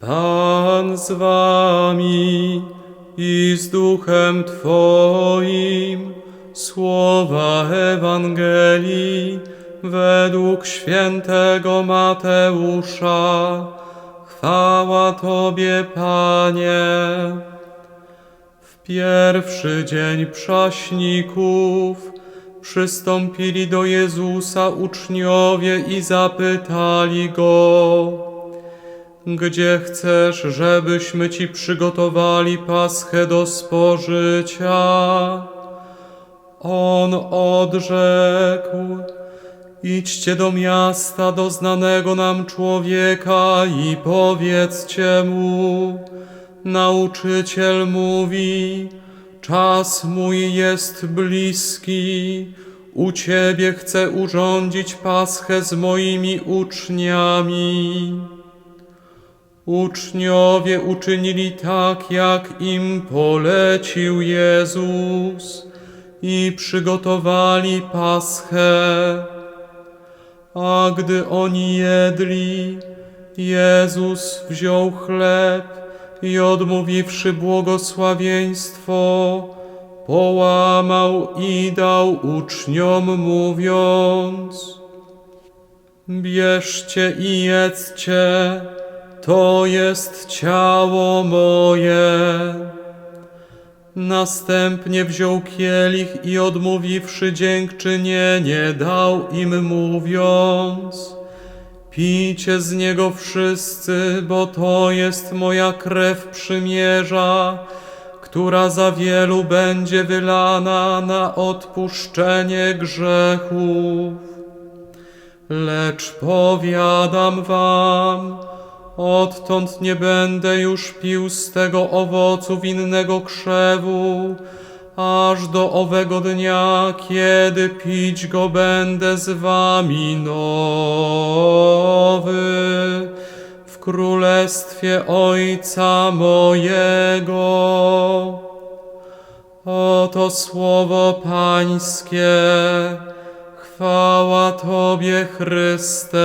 Pan z wami i z duchem Twoim. Słowa Ewangelii według świętego Mateusza. Chwała Tobie, Panie. W pierwszy dzień przaśników przystąpili do Jezusa uczniowie i zapytali Go, gdzie chcesz, żebyśmy Ci przygotowali paschę do spożycia? On odrzekł, idźcie do miasta do znanego nam człowieka i powiedzcie mu, nauczyciel mówi, czas mój jest bliski, u Ciebie chcę urządzić paschę z moimi uczniami. Uczniowie uczynili tak, jak im polecił Jezus i przygotowali paschę. A gdy oni jedli, Jezus wziął chleb i odmówiwszy błogosławieństwo, połamał i dał uczniom, mówiąc: Bierzcie i jedzcie, to jest ciało moje. Następnie wziął kielich i odmówiwszy dziękczynienie, dał im mówiąc: Pijcie z niego wszyscy, bo to jest moja krew przymierza, która za wielu będzie wylana na odpuszczenie grzechów. Lecz powiadam wam, odtąd nie będę już pił z tego owocu winnego krzewu, aż do owego dnia, kiedy pić go będę z wami nowy w królestwie Ojca mojego. Oto słowo Pańskie. Chwała Tobie, Chryste.